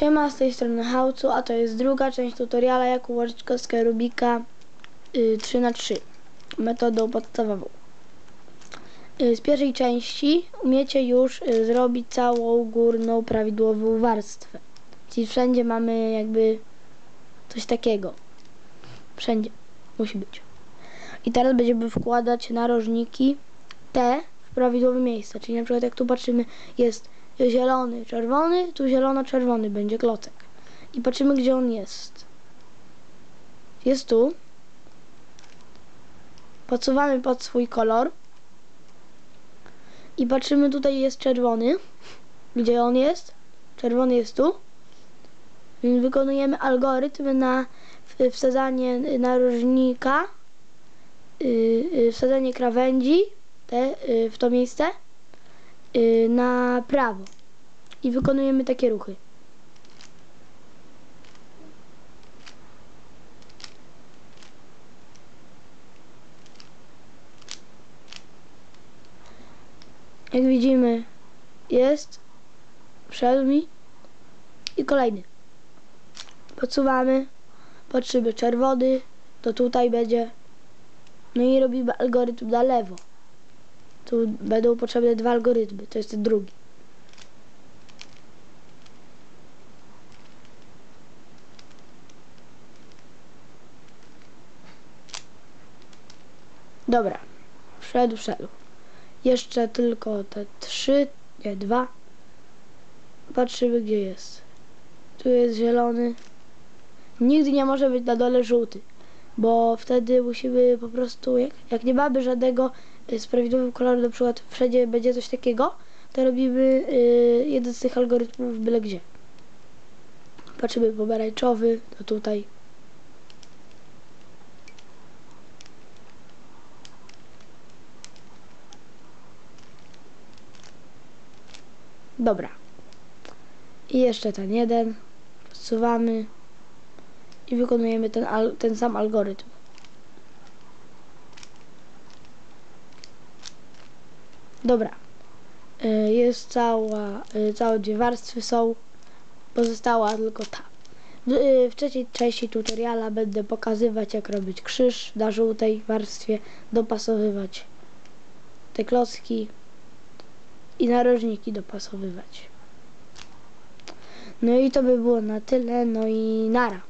Siema, z tej strony Hałcu, a to jest druga część tutoriala jak ułożyć kostkę Rubika y, 3x3 metodą podstawową. Y, z pierwszej części umiecie już y, zrobić całą górną prawidłową warstwę. Czyli wszędzie mamy jakby coś takiego. Wszędzie musi być. I teraz będziemy wkładać narożniki te w prawidłowe miejsca. Czyli na przykład jak tu patrzymy jest zielony, czerwony, tu zielono-czerwony będzie klocek. I patrzymy gdzie on jest. Jest tu. Podsuwamy pod swój kolor. I patrzymy tutaj jest czerwony. Gdzie on jest? Czerwony jest tu. Więc wykonujemy algorytm na wsadzanie narożnika, yy, yy, wsadzanie krawędzi te, yy, w to miejsce yy, prawo i wykonujemy takie ruchy. Jak widzimy jest, wszedł mi i kolejny. Podsuwamy, patrzymy czerwony, to tutaj będzie, no i robimy algorytm na lewo. Tu będą potrzebne dwa algorytmy, to jest drugi. Dobra, wszedł, wszedł. Jeszcze tylko te trzy, nie, dwa. Patrzymy gdzie jest. Tu jest zielony. Nigdy nie może być na dole żółty, bo wtedy musimy po prostu, jak, jak nie mamy żadnego z prawidłowym kolorem, na przykład wszędzie będzie coś takiego, to robimy y, jeden z tych algorytmów byle gdzie. Patrzymy pomarańczowy, to tutaj. Dobra. I jeszcze ten jeden. Wsuwamy i wykonujemy ten, ten sam algorytm. Dobra. Y, Jest cała, y, całe dwie warstwy są. Pozostała tylko ta. Y, w trzeciej części tutoriala będę pokazywać jak robić krzyż na żółtej warstwie, dopasowywać te klocki i narożniki dopasowywać. No i to by było na tyle, no i nara.